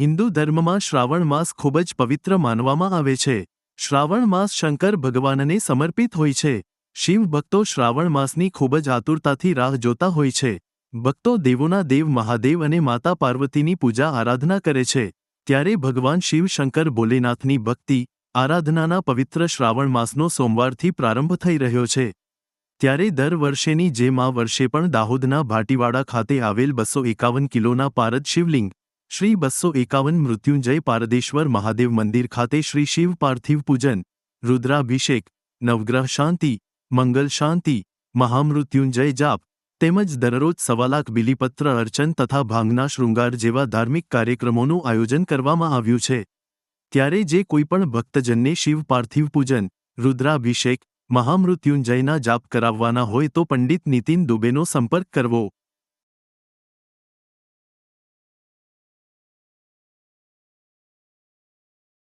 હિન્દુ ધર્મમાં શ્રાવણ માસ ખૂબ જ પવિત્ર માનવામાં આવે છે. શ્રાવણ માસ શંકર ભગવાનને સમર્પિત હોય છે. શિવ ભક્તો શ્રાવણ માસની ખૂબ જ આતુરતાથી રાહ જોતા હોય છે. ભક્તો દેવોના દેવ મહાદેવ અને માતા પાર્વતીની પૂજા આરાધના કરે છે. ત્યારે ભગવાન શિવ શંકર ભોલેનાથની ભક્તિ, આરાધનાના પવિત્ર શ્રાવણ માસનો સોમવારથી પ્રારંભ થઈ રહ્યો છે. ત્યારે દર વર્ષેની જેમ આ વર્ષે પણ દાહોદના ભાટીવાડા ખાતે આવેલ બસો એકાવન કિલોના પારદ શિવલિંગ શ્રી બસો એકાવન મૃત્યુંજય પારદેશ્વર મહાદેવ મંદિર ખાતે શ્રી શિવ પાર્થિવ પૂજન, રુદ્રાભિષેક, નવગ્રહ શાંતિ, મંગલ શાંતિ, મહામૃત્યુંજય જાપ, તેમજ દરરોજ સવા લાખ બિલીપત્ર અર્ચન તથા ભાંગના શૃંગાર જેવા ધાર્મિક કાર્યક્રમોનું આયોજન કરવામાં આવ્યું છે. ત્યારે જે કોઈપણ ભક્તજનને શિવ પાર્થિવ પૂજન, રુદ્રાભિષેક, મહામૃત્યુંજયના જાપ કરાવવાના હોય તો પંડિત નીતિન દુબેનો સંપર્ક કરવો.